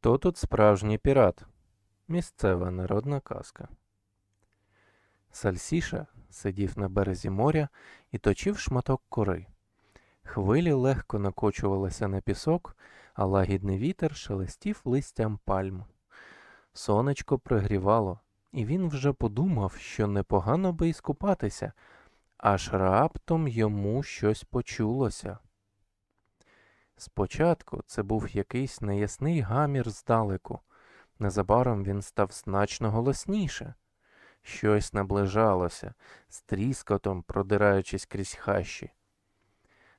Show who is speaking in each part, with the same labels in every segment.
Speaker 1: Хто тут справжній пірат? Місцева народна казка. Сальсіша сидів на березі моря і точив шматок кори. Хвилі легко накочувалися на пісок, а лагідний вітер шелестів листям пальм. Сонечко пригрівало, і він вже подумав, що непогано би й скупатися, аж раптом йому щось почулося. Спочатку це був якийсь неясний гамір здалеку. Незабаром він став значно голосніше. Щось наближалося, з тріскотом продираючись крізь хащі.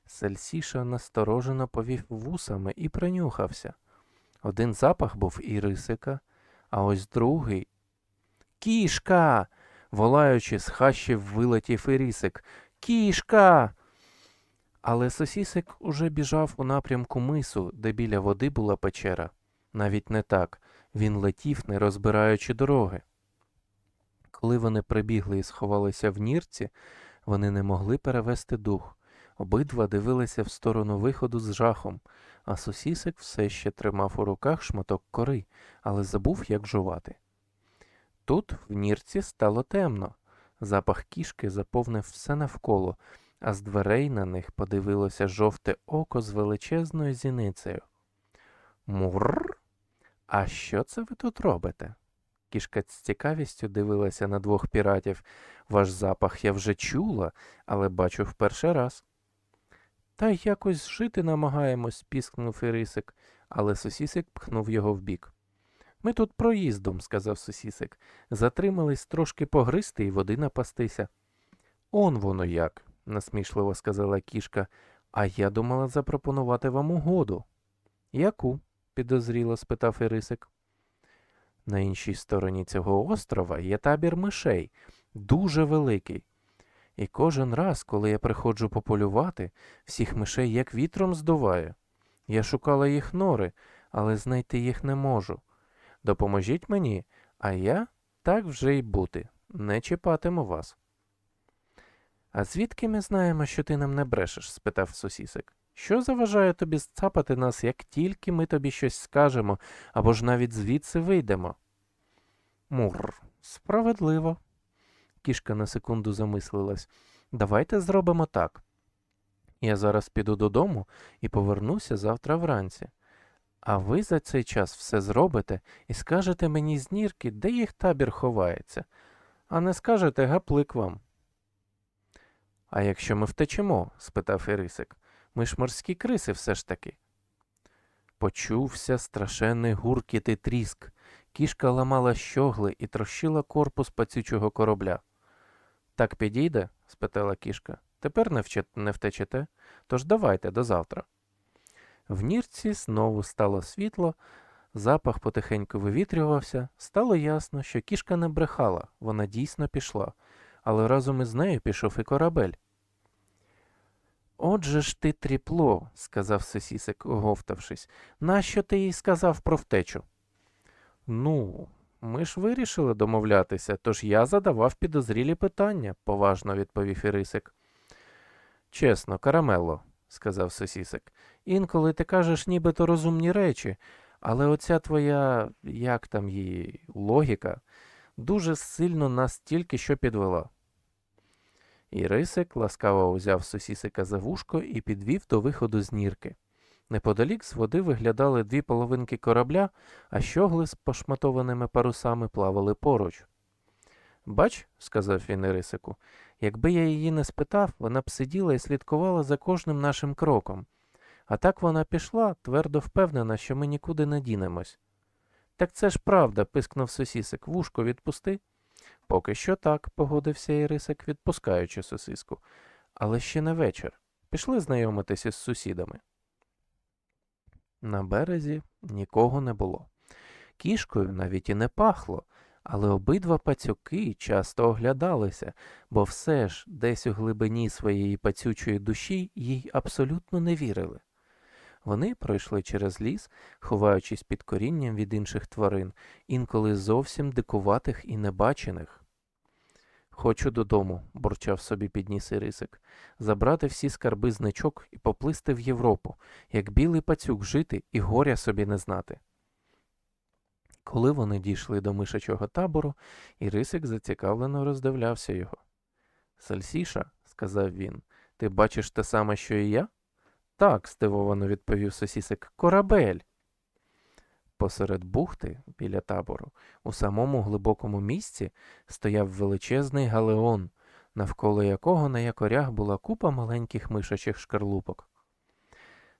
Speaker 1: Сельсіша насторожено повів вусами і принюхався. Один запах був і рисика, а ось другий. Кішка. волаючи з хащів вилетів і рисик. Кішка. Але сосісик уже біжав у напрямку мису, де біля води була печера. Навіть не так. Він летів, не розбираючи дороги. Коли вони прибігли і сховалися в нірці, вони не могли перевести дух. Обидва дивилися в сторону виходу з жахом, а сосісик все ще тримав у руках шматок кори, але забув, як жувати. Тут в нірці стало темно. Запах кішки заповнив все навколо, а з дверей на них подивилося жовте око з величезною зіницею. Мурр. А що це ви тут робите? Кішка з цікавістю дивилася на двох піратів. Ваш запах я вже чула, але бачу в перший раз. Та якось жити намагаємось, піскнув Ірисик, але сусісик пхнув його вбік. Ми тут проїздом, сказав сусісик. Затримались трошки погристи і води напастися. Он воно як, насмішливо сказала кішка, а я думала запропонувати вам угоду. Яку? підозріло спитав Ірисик. На іншій стороні цього острова є табір мишей, дуже великий. І кожен раз, коли я приходжу пополювати, всіх мишей як вітром здуває. Я шукала їх нори, але знайти їх не можу. Допоможіть мені, а я так вже й бути, не чіпатиму вас. А звідки ми знаємо, що ти нам не брешеш? спитав сусісик. Що заважає тобі зцапати нас, як тільки ми тобі щось скажемо, або ж навіть звідси вийдемо? Мур, справедливо. Кішка на секунду замислилась. Давайте зробимо так. Я зараз піду додому і повернуся завтра вранці. А ви за цей час все зробите і скажете мені з нірки, де їх табір ховається, а не скажете гаплик вам. А якщо ми втечемо? спитав Ірисик. Ми ж морські криси все ж таки. Почувся страшенний гуркіт і тріск. Кішка ламала щогли і трощила корпус пацючого корабля. Так підійде? спитала кішка. Тепер не, вче... не втечете, тож давайте до завтра. В нірці знову стало світло, запах потихеньку вивітрювався, стало ясно, що кішка не брехала, вона дійсно пішла, але разом із нею пішов і корабель. Отже ж ти тріпло, сказав сусісик, оговтавшись. Нащо ти їй сказав про втечу? Ну, ми ж вирішили домовлятися, тож я задавав підозрілі питання, поважно відповів Ірисик. Чесно, карамело, сказав сусісик. Інколи ти кажеш нібито розумні речі, але оця твоя, як там її, логіка, дуже сильно нас тільки що підвела. Ірисик ласкаво узяв сусісика за вушко і підвів до виходу з нірки. Неподалік з води виглядали дві половинки корабля, а щогли з пошматованими парусами плавали поруч. Бач, сказав він Ірисику, якби я її не спитав, вона б сиділа і слідкувала за кожним нашим кроком. А так вона пішла, твердо впевнена, що ми нікуди не дінемось. Так це ж правда, пискнув сусісик. Вушко відпусти. Поки що так, погодився Ірисик, відпускаючи сосиску. Але ще не вечір. Пішли знайомитися з сусідами. На березі нікого не було. Кішкою навіть і не пахло, але обидва пацюки часто оглядалися, бо все ж десь у глибині своєї пацючої душі їй абсолютно не вірили. Вони пройшли через ліс, ховаючись під корінням від інших тварин, інколи зовсім дикуватих і небачених. Хочу додому, бурчав собі підніс Ірисик, забрати всі скарби значок і поплисти в Європу, як білий пацюк жити і горя собі не знати. Коли вони дійшли до мишачого табору, Ірисик зацікавлено роздивлявся його. Сальсіша, сказав він, ти бачиш те саме, що і я? Так, здивовано відповів сосісик, корабель. Посеред бухти, біля табору, у самому глибокому місці стояв величезний галеон, навколо якого на якорях була купа маленьких мишачих шкарлупок.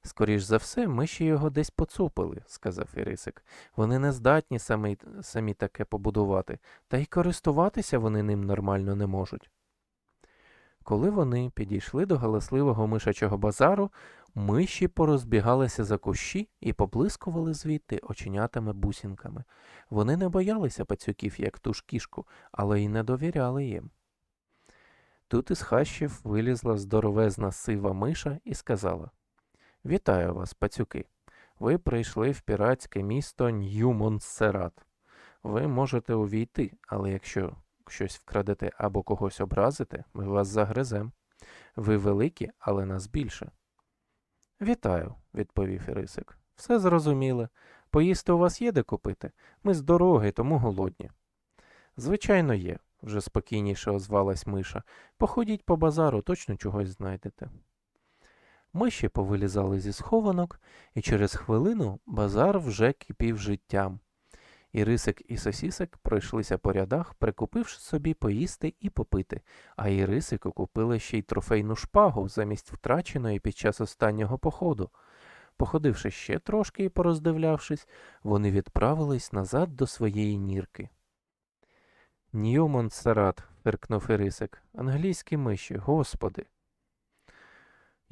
Speaker 1: Скоріш за все, миші його десь поцупили, сказав Ірисик. Вони не здатні самі, самі таке побудувати, та й користуватися вони ним нормально не можуть. Коли вони підійшли до галасливого мишачого базару, миші порозбігалися за кущі і поблискували звідти оченятами бусінками. Вони не боялися пацюків, як ту ж кішку, але й не довіряли їм. Тут із хащів вилізла здоровезна сива миша і сказала Вітаю вас, пацюки. Ви прийшли в піратське місто Нью-Монсерат. Ви можете увійти, але якщо щось вкрадете або когось образите, ми вас загризем. Ви великі, але нас більше. Вітаю, відповів Ірисик. Все зрозуміле. Поїсти у вас є де купити? Ми з дороги, тому голодні. Звичайно, є, вже спокійніше озвалась Миша. Походіть по базару, точно чогось знайдете. Миші повилізали зі схованок, і через хвилину базар вже кипів життям. Ірисик і сосісик пройшлися по рядах, прикупивши собі поїсти і попити, а Ірисику купили ще й трофейну шпагу замість втраченої під час останнього походу. Походивши ще трошки і пороздивлявшись, вони відправились назад до своєї нірки. Нью Монсерат, фиркнув Ірисик, англійські миші, господи.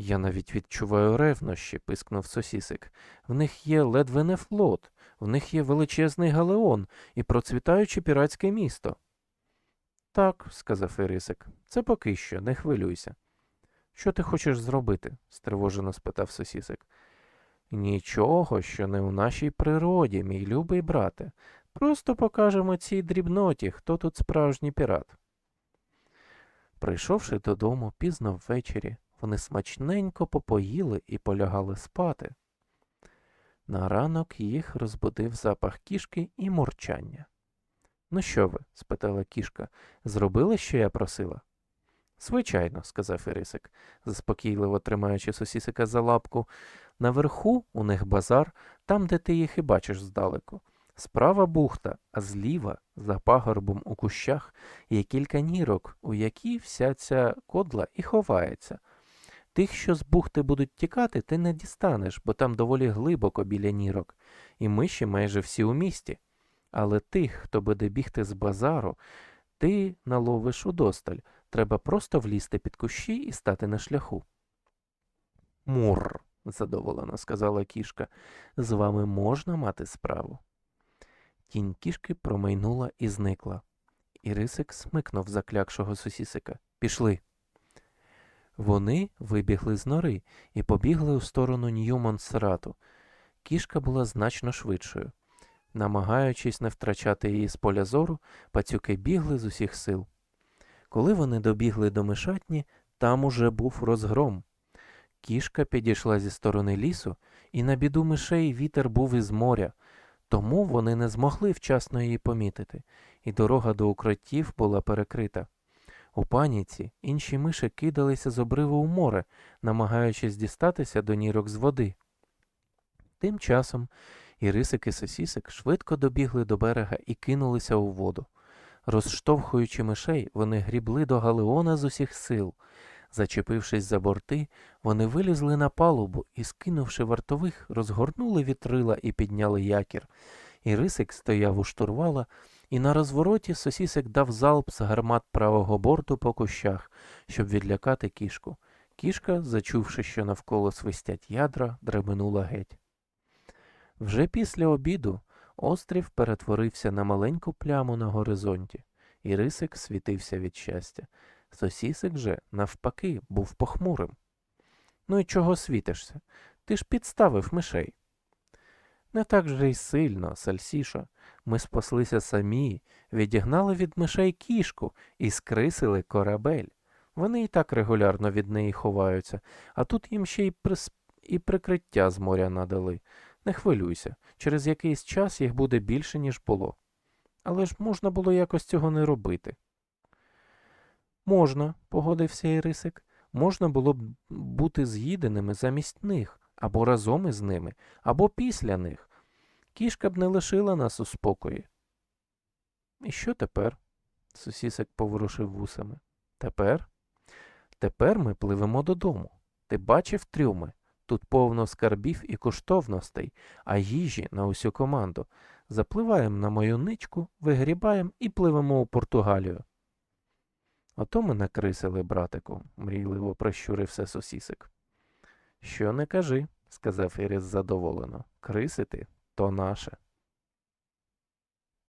Speaker 1: Я навіть відчуваю ревнощі, пискнув сосісик. В них є ледве не флот, в них є величезний галеон і процвітаюче піратське місто. Так, сказав Ірисик, це поки що, не хвилюйся. Що ти хочеш зробити? стривожено спитав сосісик. Нічого, що не у нашій природі, мій любий брате. Просто покажемо цій дрібноті, хто тут справжній пірат. Прийшовши додому пізно ввечері, вони смачненько попоїли і полягали спати. На ранок їх розбудив запах кішки і мурчання. Ну що ви? спитала кішка. Зробили, що я просила? Звичайно, сказав Ірисик, заспокійливо тримаючи сусісика за лапку. Наверху у них базар, там, де ти їх і бачиш здалеку. Справа бухта, а зліва, за пагорбом у кущах, є кілька нірок, у які вся ця кодла і ховається. Тих, що з бухти будуть тікати, ти не дістанеш, бо там доволі глибоко біля нірок, і миші майже всі у місті. Але тих, хто буде бігти з базару, ти наловиш удосталь. Треба просто влізти під кущі і стати на шляху. Мур, задоволено сказала кішка, з вами можна мати справу. Тінь кішки промайнула і зникла. Ірисик смикнув заклякшого сусісика. Пішли. Вони вибігли з нори і побігли у сторону Нью-Монсерату. Кішка була значно швидшою. Намагаючись не втрачати її з поля зору, пацюки бігли з усіх сил. Коли вони добігли до мишатні, там уже був розгром. Кішка підійшла зі сторони лісу, і на біду мишей вітер був із моря, тому вони не змогли вчасно її помітити, і дорога до укриттів була перекрита. У паніці інші миші кидалися з обриву у море, намагаючись дістатися до нірок з води. Тим часом Ірисик і сосісик швидко добігли до берега і кинулися у воду. Розштовхуючи мишей, вони грібли до галеона з усіх сил. Зачепившись за борти, вони вилізли на палубу і, скинувши вартових, розгорнули вітрила і підняли якір. Ірисик стояв у штурвала, і на розвороті сосісик дав залп з гармат правого борту по кущах, щоб відлякати кішку. Кішка, зачувши, що навколо свистять ядра, драбинула геть. Вже після обіду острів перетворився на маленьку пляму на горизонті, і рисик світився від щастя. Сосісик же, навпаки, був похмурим. Ну і чого світишся? Ти ж підставив мишей. Не так же й сильно, Сальсіша. Ми спаслися самі, відігнали від мишей кішку і скрисили корабель. Вони і так регулярно від неї ховаються, а тут їм ще й прис... і прикриття з моря надали. Не хвилюйся, через якийсь час їх буде більше, ніж було. Але ж можна було якось цього не робити. Можна, погодився Ірисик. Можна було б бути з'їденими замість них, або разом із ними, або після них. Кішка б не лишила нас у спокої. І що тепер? Сусісик поворушив вусами. Тепер? Тепер ми пливемо додому. Ти бачив трюми? Тут повно скарбів і коштовностей, а їжі на усю команду. Запливаємо на мою ничку, вигрібаємо і пливемо у Португалію. Ото ми накрисили, братику, мрійливо прищурився сусісик. Що не кажи, сказав Ірис задоволено. Крисити то наше.